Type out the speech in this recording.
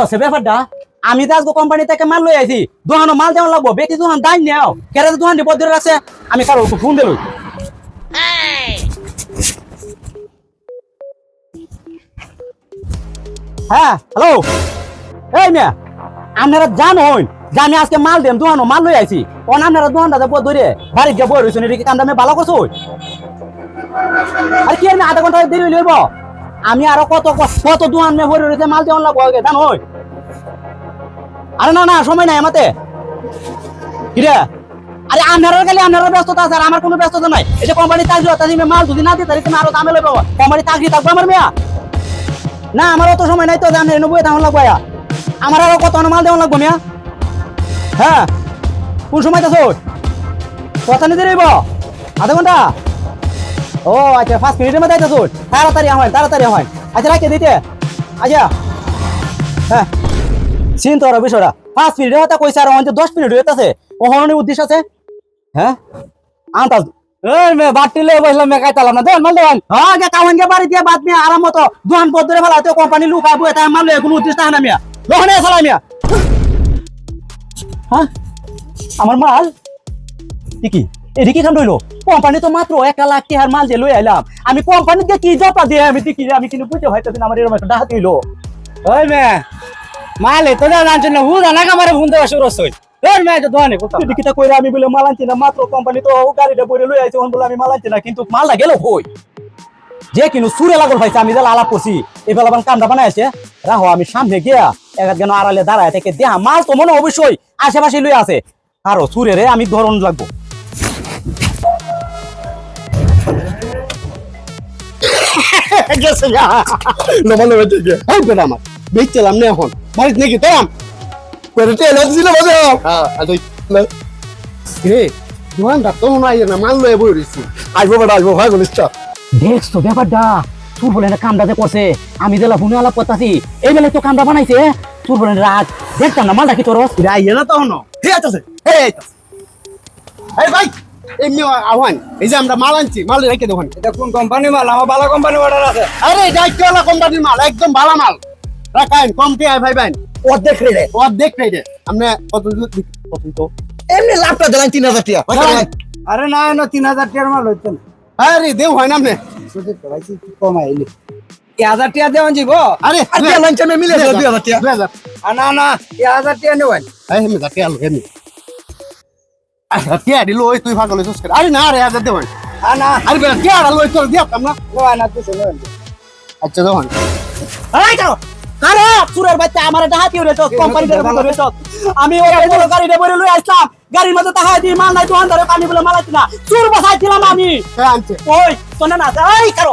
হচ্ছে ব্যাপারটা। আমি তো আজকে কোম্পানি থেকে মাল লই আইছি। দোকানো মাল যেমন লাগবো, বেটি দোকান দাই নেও কেরে দোকান দিব ধরে রাখছে, আমি কারও ফোন দিল হ্যাঁ হ্যালো। এই মিয়া, আপনারা জানোন যে আমি আজকে মাল দেন দোকানো মাল লই আইছি। কোন আপনারা দোকানটা দেবো ধরে বাড়ি গিয়ে বই রয়েছেন এদিকে কান্দা আমি ভালো করছ? আর কি আমি আধা ঘণ্টা দেরি লইব আমি আরও কত কত দোকান মে ভরে রয়েছে, মাল দেওয়ান লাগবো আগে, জানো? আরে না না, সময় নাই আমাতে। কিরে আরে আপনারা গেলে আপনারা ব্যস্ততা আছে, আর আমার কোনো ব্যস্ততা নাই। এই যে কোম্পানি চাকরি হতা আমি মাল যদি না দিতে তাহলে তুমি আরও দামে লইব। কোম্পানি চাকরি থাকব আমার মেয়া? না, আমার অত সময় নাই তো, যে আমি নব্বই দাম লাগবো। আমার আরও কত মাল দেওয়া লাগবো মেয়া? হ্যাঁ? কোন সময় তো কথা নিতে রইব? আধা ঘণ্টা? ও আচ্ছা পাঁচ মিনিটের মধ্যে আইতেছ? তাড়াতাড়ি হয় তাড়াতাড়ি হয় আচ্ছা রাখে, দিতে। আচ্ছা। হ্যাঁ চিন্তা ওরা বিষয়টা। পাঁচ মিনিটের কথা কইছে আর আমাদের দশ মিনিট আছে ওখানে উদ্দেশ্য আছে। হ্যাঁ? আন্তাজ এই মে বাটি লয়ে বসলাম মে কাইতালাম না। দেন, মাল দেন হ্যাঁ গে কাওয়ান গে বাড়ি দিয়ে বাদ মিয়া, আরাম মতো দোকান পথ ধরে কোম্পানি লুকা বয়ে তাই মাল লয়ে কোনো উদ্দেশ্য না মিয়া। লোহনে চালাই মিয়া। হ্যাঁ? আমার মাল? কি? এদিকে খান রইল কোম্পানি তো মাত্র এক লাখ টাকার মাল দিয়ে লই আইলাম। আমি কোম্পানিতে কি জপা দিয়ে আমি দেখি আমি কিন্তু বুঝতে হয়তো আমার এরকম একটা ডাহাত হইল। ওই মে মালে তো যা জানছেন না, হুদা না কামারে ফোন দেওয়া শুরু হচ্ছে ওই মে তো দোকানে কোথাও। এদিকে কইরা আমি বলে মাল আনছি না? মাত্র কোম্পানি তো গাড়িটা পরে লই আইছে ওন বলে আমি মাল আনছি না, কিন্তু মালটা গেল কই? যে কিনু সুরে লাগল পাইছে আমি যেন আলাপ করছি এবেলা বান কামটা বানাই আছে। রাহো, আমি সামনে গিয়া এক যেন আড়ালে দাঁড়ায় থেকে দেহা, মাল তো মনে হয় অবশ্যই আশেপাশে লই আছে। আরও সুরে রে, আমি ধরন লাগবো। গেছে গা বেঁচে গে এই বেটা আমার না এখন। বাড়িতে নাকি তাম করে তেল ছিল বাজে হ্যাঁ রে দোকানটা তো মনে হয় না মাল লয়ে বই রইছি আসব বেটা আসব ভাই বলিস দেখছ ব্যাপারটা সুর বলে না করছে আমি যেলা ফোনে আলাপ করতেছি এই বেলায় তো কামটা বানাইছে সুর বলে রাত দেখতাম না মালটা কি তোর আইয়া না তখন হে আছে হে এই ভাই এমনি আহ্বান এই যে আমরা মাল আনছি মাল রেখে দোকান এটা কোন কোম্পানি মাল? আমার ভালো কোম্পানি অর্ডার আছে। আরে দায়িত্বওয়ালা কোম্পানির মাল একদম ভালো মাল। রাখাইন কম কে ভাই ভাই অর্ধেক রে অর্ধেক নেই রে আমরা কত কত তো? এমনি লাভটা দিলাম তিন হাজার টাকা। আরে না না তিন হাজার টাকার মাল হচ্ছে না। আরে দেও হয় না আপনি কমাইলি হাজার টাকা দেওয়া যাব আরে আমি মিলে দুই হাজার। টাকা। দুই হাজার। আর না না হাজার টাকা নেবেন। হেমি আচ্ছা টিয়া দিলো ওই তুই ভাগ লইছস আরে না রে হাজার আর না আরে বেটা টিয়া আলো তোর দিয়াম না। নেবেন না নেবেন আচ্ছা দেওয়ান এই তো আরে সুরের বাচ্চা আমার ডাহাতি হইল তো কোম্পানি থেকে বলে তো আমি ওই গাড়ি রে বলে লই আসলাম। গাড়ির মধ্যে তাহা দি মাল নাই দোকান ধরে পানি বলে মাল না। চুর বসাই দিলাম আমি। হ্যাঁ ওই শোনে না এই কারও।